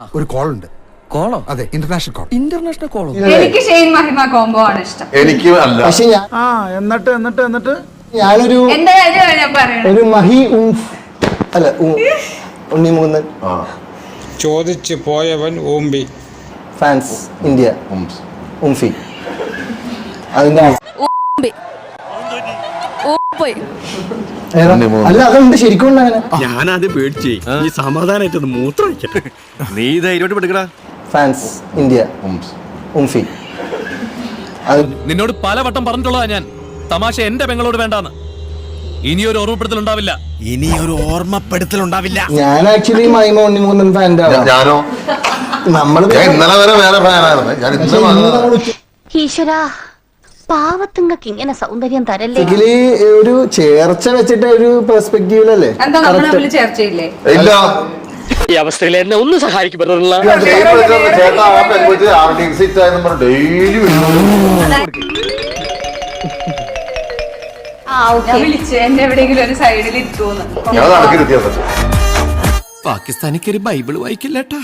ഒരു കോൾ ഉണ്ട് കോളോ? അതെ ഇന്റർനാഷണൽ കോൾ ഇന്റർനാഷണൽ കോളോ എനിക്ക് ഷെയ്ൻ മഹിമ കോംബോ ആണ് ഇഷ്ടം. എനിക്ക് അല്ല. പക്ഷെ ഞാൻ ആ എന്നിട്ട് എന്നിട്ട് എന്നിട്ട്? ഞാനൊരു എന്റെ കാര്യം ഞാൻ പറയണത് ഒരു മഹി ഉംഫ് അല്ല ഉണ്ണി ഉണ്ണിമുകുന്ദൻ ആ, ചോദിച്ചു പോയവൻ ഓംബി ഫാൻസ് ഇന്ത്യ. ഉം. ഉംഫി. അതിന്റെ ഉണ്ണിമുകുന്ദൻ. അല്ല അതുണ്ട്. ശരിക്കും ഞാനാദ്യം പേടിച്ചു ഈ സമാധാനായിട്ട് മൂത്രം വയ്ക്കട്ടെ നീ ധൈര്യമായിട്ട് പെടുക്കടാ ഫാൻസ് ഇന്ത്യ. ഉംഫി. നിന്നോട് പലവട്ടം പറഞ്ഞിട്ടുള്ളതാ ഞാൻ. തമാശ എന്റെ പെങ്ങളോട് വേണ്ടാന്ന്. ഇനിയൊരു ഓർമ്മപ്പെടുത്തൽ ഉണ്ടാവില്ല. ഇനി ഒരു ഓർമ്മപ്പെടുത്തൽ ഉണ്ടാവില്ല. ഞാൻ ആക്ച്വലി ഫാന്റെ ഞാ- ആളാണ് ഞാനോ? നമ്മൾ ഞാൻ ഇന്നലെ വരെ വേറെ ഫാനായിരുന്നു ഞാൻ ഇന്നലെ ഈശ്വരാ പാവത്തുങ്ങൾക്ക് ഇങ്ങനെ സൗന്ദര്യം തരല്ലേ? ഒരു ചേർച്ച വെച്ചിട്ട് ഒരു പെർസ്പെക്ടീവിലല്ലേ എന്താ നമ്മൾ തമ്മിൽ ചർച്ചയില്ലേ? ഇല്ല. ഈ അവസ്ഥയിൽ എന്നെ ഒന്ന് ചേട്ടാ ആ പെൺകുട്ടി ആയെന്ന് പറഞ്ഞ് ഡെയിലി ഞാൻ വിളിച്ച്. എന്നെ എവിടെയെങ്കിലും ഒരു സൈഡിൽ ഞാൻ പാകിസ്ഥാനിക്ക് ഒരു ബൈബിൾ വായിക്കില്ലേട്ടാ